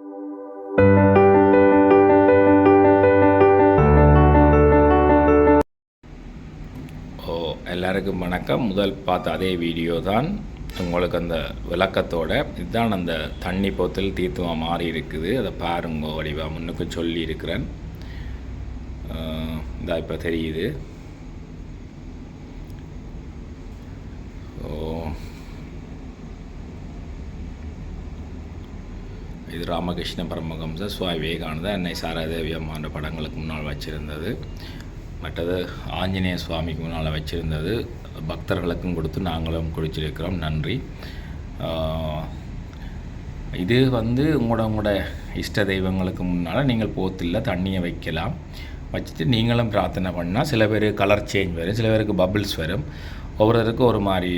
ஓ எல்லாருக்கும் வணக்கம். முதல் பார்த்த அதே வீடியோ தான் உங்களுக்கு அந்த விளக்கத்தோட. இதுதான் அந்த தண்ணி போத்தல் தீர்த்தமாக மாறி இருக்குது. அதை பாருங்க வடிவா. முன்னுக்கு சொல்லி இருக்கிறேன் இப்போ தெரியுது. இது ராமகிருஷ்ண பரமஹம்ச சுவாமி விவேகானந்தா. என்னை சாராதேவி அம்மான்ற படங்களுக்கு முன்னால் வச்சுருந்தது. மற்றது ஆஞ்சநேய சுவாமிக்கு முன்னால் வச்சுருந்தது. பக்தர்களுக்கும் கொடுத்து நாங்களும் குடிச்சிருக்கிறோம். நன்றி. இது வந்து உங்களோட உங்களோட இஷ்ட தெய்வங்களுக்கு முன்னால் நீங்கள் போத்தில் தண்ணியை வைக்கலாம். வச்சுட்டு நீங்களும் பிரார்த்தனை பண்ணால் சில பேர் கலர் சேஞ்ச் வரும் சில பேருக்கு பபிள்ஸ் வரும். ஒவ்வொருத்தருக்கும் ஒரு மாதிரி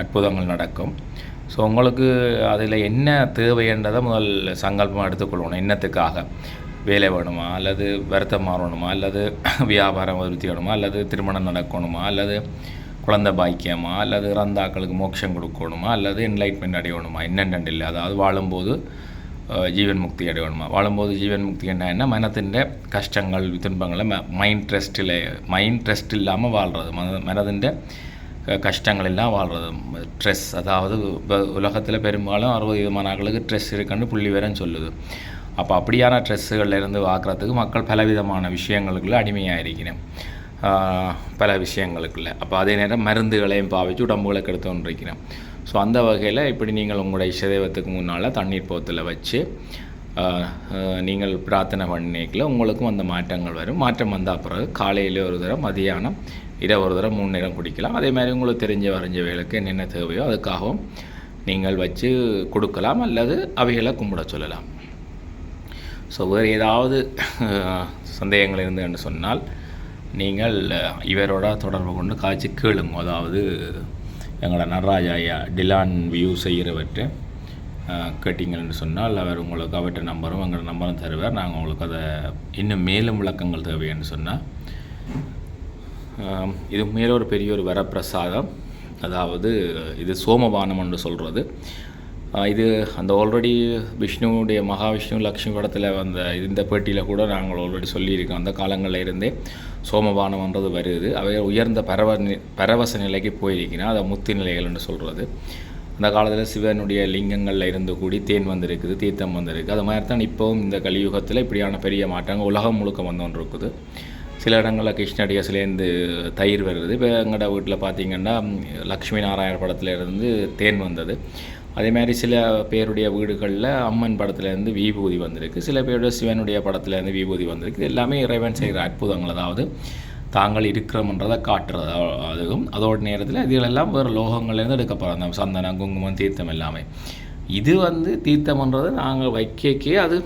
அற்புதங்கள் நடக்கும். ஸோ உங்களுக்கு அதில் என்ன தேவைன்றதை முதல் சங்கல்பம் எடுத்துக்கொள்ளணும் என்னத்துக்காக வேலை வேணுமா? அல்லது வருத்தம் மாறணுமா? அல்லது வியாபாரம் விருத்தி வேணுமா? அல்லது திருமணம் நடக்கணுமா? அல்லது குழந்தை பாக்கியமா? அல்லது இறந்தாக்களுக்கு மோட்சம் கொடுக்கணுமா? அல்லது என்லைட்மெண்ட் அடையணுமா? என்னென்னு இல்லை. அதாவது வாழும்போது ஜீவன் முக்தி அடையணுமா? வாழும்போது ஜீவன் முக்தி என்ன? மனத்தின் கஷ்டங்கள் துன்பங்களை மைண்ட் ரெஸ்ட்டில் மைண்ட் ரெஸ்ட் இல்லாமல் வாழ்கிறது மன மனதின் கஷ்டங்கள் எல்லாம் வாழ்கிறது ஸ்ட்ரெஸ் அதாவது உலகத்தில் பெரும்பாலும் அறுபது விதமான ஆக்களுக்கு ஸ்ட்ரெஸ் இருக்குன்னு புள்ளி வேறன்னு சொல்லுது. அப்போ அப்படியான ஸ்ட்ரெஸ்ஸுகளில் இருந்து பார்க்குறதுக்கு மக்கள் பலவிதமான விஷயங்களுக்குள்ள அடிமையாக இருக்கிறேன் பல விஷயங்களுக்குள்ள. அப்போ அதே நேரம் மருந்துகளையும் பாவிச்சு உடம்புகளை கெடுத்து கொண்டிருக்கிறேன் ஸோ அந்த வகையில் இப்படி நீங்கள் உங்களுடைய இசதெய்வத்துக்கு முன்னால் தண்ணீர் போத்தில் வச்சு நீங்கள் பிரார்த்தனை பண்ணிக்கல உங்களுக்கும் அந்த மாற்றங்கள் வரும். மாற்றம் வந்தால் பிறகு காலையில் ஒரு தடவை மதியானம் இதை ஒரு தடவை மூணு நேரம் குடிக்கலாம். அதே மாதிரி உங்களுக்கு தெரிஞ்ச வரைஞ்ச வேலைக்கு என்னென்ன தேவையோ அதுக்காகவும் நீங்கள் வச்சு கொடுக்கலாம் அல்லது அவைகளை கும்பிட சொல்லலாம். ஸோ வேறு ஏதாவது சந்தேகங்கள் இருந்ததுன்னு என்று சொன்னால் நீங்கள் இவரோட தொடர்பு கொண்டு காய்ச்சி கேளுங்க. அதாவது எங்களோட நடராஜா ஐயா டிலான் வியூ செய்கிறவற்றை கேட்டிங்கன்னு சொன்னால் அவர் உங்களுக்கு அவற்றை நம்பரும் எங்களோட நம்பரும் தருவார். நாங்கள் உங்களுக்கு அதை இன்னும் மேலும் விளக்கங்கள் தேவைன்னு சொன்னால் இது மேலே ஒரு பெரிய ஒரு வரப்பிரசாதம். அதாவது இது சோமபானம் என்று சொல்கிறது இது அந்த ஆல்ரெடி விஷ்ணுவுடைய மகாவிஷ்ணு லக்ஷ்மி படத்தில் வந்த இந்த பேட்டியில் கூட நாங்கள் ஆல்ரெடி சொல்லியிருக்கோம். அந்த காலங்களில் இருந்தே சோமபானம்ன்றது வருது. அவை உயர்ந்த பரவ நி- பரவச நிலைக்கு போயிருக்கிறேன் அதை முத்து நிலைகள் என்று சொல்கிறது அந்த காலத்தில் சிவனுடைய லிங்கங்களில் இருந்து கூடி தேன் வந்திருக்குது தீர்த்தம் வந்திருக்கு. அது மாதிரி தான் இப்போவும் இந்த கலியுகத்தில் இப்படியான பெரிய மாற்றங்கள் உலகம் முழுக்க வந்து கொண்டு இருக்குது சில இடங்களில் கிருஷ்ணடியஸ்லேருந்து தயிர் வருது. இப்போ எங்களோட வீட்டில் பார்த்தீங்கன்னா லக்ஷ்மி நாராயண படத்துலேருந்து தேன் வந்தது. அதே மாதிரி சில பேருடைய வீடுகளில் அம்மன் படத்துலேருந்து விபூதி வந்திருக்கு. சில பேருடைய சிவனுடைய படத்துலேருந்து விபூதி வந்திருக்கு. இது எல்லாமே இறைவன் செய்கிற அற்புதங்கள். அதாவது தாங்கள் இருக்கிறோம்ன்றதை காட்டுறது. அதுவும் அதோட நேரத்தில் இதுகளெல்லாம் வேறு லோகங்கள்லேருந்து எடுக்கப்படுறது அந்த சந்தனம் குங்குமம் தீர்த்தம் எல்லாமே. இது வந்து தீர்த்தம்ன்றது நாங்கள் வைக்கக்கே அது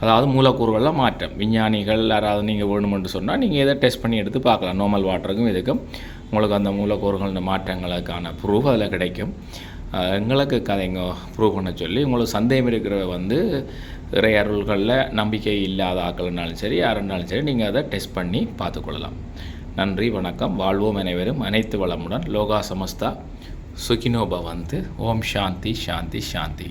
அதாவது மூலக்கூறுகளில் மாற்றம். விஞ்ஞானிகள் யாராவது நீங்கள் வேணுமென்று சொன்னால் நீங்கள் இதை டெஸ்ட் பண்ணி எடுத்து பார்க்கலாம். நார்மல் வாட்டருக்கும் இதுக்கும். உங்களுக்கு அந்த மூலக்கூறுகளின் மாற்றங்களுக்கான ப்ரூஃப் அதில் கிடைக்கும். எங்களுக்கு கதைங்க ப்ரூவ் பண்ண சொல்லி உங்களுக்கு சந்தேகம் இருக்கிற வந்து இறை அருள்களில் நம்பிக்கை இல்லாத ஆக்கள்னாலும் சரி யாருன்னாலும் சரி நீங்கள் அதை டெஸ்ட் பண்ணி பார்த்துக்கொள்ளலாம். நன்றி வணக்கம். வாழ்வோம் அனைவரும். அனைத்து வளமுடன். லோகா சமஸ்தா. சுகினோபவந்து. ஓம் சாந்தி சாந்தி சாந்தி.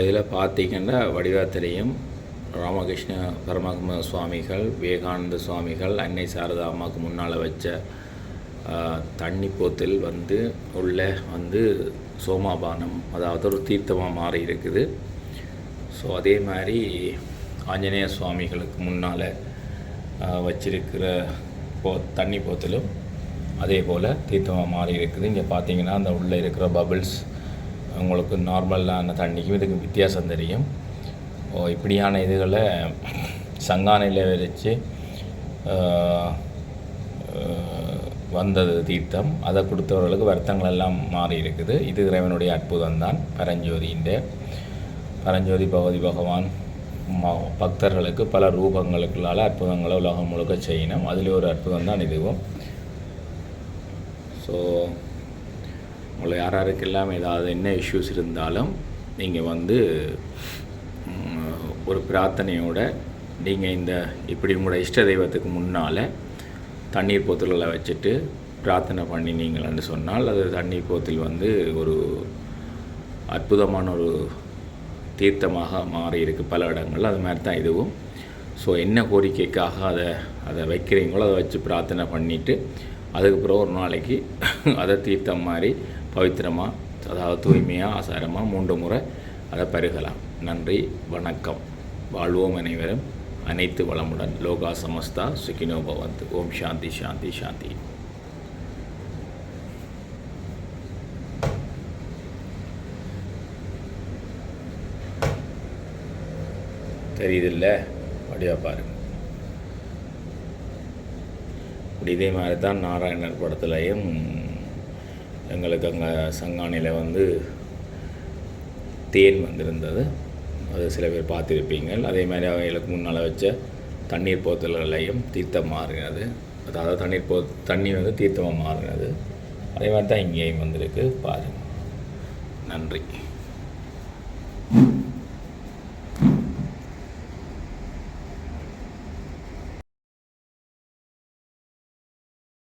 இதில் பார்த்தீங்கன்னா வடிவத்திலையும் ராமகிருஷ்ண பரமஹம சுவாமிகள் விவேகானந்த சுவாமிகள் அன்னை சாரதா அம்மாவுக்கு முன்னால் வச்ச தண்ணி போத்தில் வந்து உள்ள வந்து சோமாபானம் அதாவது ஒரு தீர்த்தமாக மாறி இருக்குது. ஸோ அதே மாதிரி ஆஞ்சநேய சுவாமிகளுக்கு முன்னால் வச்சிருக்கிற போ தண்ணி போத்திலும் அதே போல் தீர்த்தமாக மாறி இருக்குது. இங்கே பார்த்தீங்கன்னா அந்த உள்ளே இருக்கிற பபிள்ஸ் உங்களுக்கு நார்மலான தண்ணிக்கும் இதுக்கு வித்தியாசம் தெரியும். ஓ இப்படியான இதுகளை சங்கானையில் வச்சு வந்தது தீர்த்தம். அதை கொடுத்தவர்களுக்கு வருத்தங்கள் எல்லாம் மாறி இருக்குது. இது இறைவனுடைய அற்புதம் தான் பரஞ்சோதியின் பரஞ்சோதி பகவதி பகவான் ம- பக்தர்களுக்கு பல ரூபங்களுக்குள்ளால் அற்புதங்களை உலகம் முழுக்க செய்யணும். அதில் ஒரு அற்புதம் தான் இதுவும். ஸோ உங்களை யார் யாருக்கெல்லாம் ஏதாவது என்ன இஷ்யூஸ் இருந்தாலும் நீங்கள் வந்து ஒரு பிரார்த்தனையோட நீங்கள் இந்த இப்படி உங்களோட இஷ்ட தெய்வத்துக்கு முன்னால் தண்ணீர் போத்தல்களை வச்சுட்டு பிரார்த்தனை பண்ணினீங்கள்னு சொன்னால் அது தண்ணீர் போத்தில் வந்து ஒரு அற்புதமான ஒரு தீர்த்தமாக மாறி இருக்குது பல இடங்களில். அது மாதிரி தான் இதுவும். ஸோ என்ன கோரிக்கைக்காக அதை அதை வைக்கிறீங்களோ அதை வச்சு பிரார்த்தனை பண்ணிவிட்டு அதுக்கப்புறம் ஒரு நாளைக்கு அதை தீர்த்தம் மாதிரி பவித்திரமாக அதாவது தூய்மையாக ஆசாரமாக மூன்று முறை அதை பருகலாம். நன்றி வணக்கம். வாழ்வோம் அனைவரும். அனைத்து வளமுடன். லோகா சமஸ்தா சுகினோ பவந்த். ஓம் சாந்தி சாந்தி சாந்தி. தெரியுதில்ல? அப்படியா பாருங்க இப்படி இதே மாதிரி தான் நாராயணர் படத்துலையும் எங்களுக்கு அங்கே சங்கானியில் வந்து தேன் வந்திருந்தது. அது சில பேர் பார்த்துருப்பீங்க. அதே மாதிரி அவைகளுக்கு முன்னால் வச்ச தண்ணீர் போத்தல்களையும் தீர்த்தம் மாறினது. அதாவது தண்ணீர் போ தண்ணி வந்து தீர்த்தமாக மாறினது. அதே மாதிரி தான் இங்கேயும் வந்திருக்கு. பாருங்கள் நன்றி.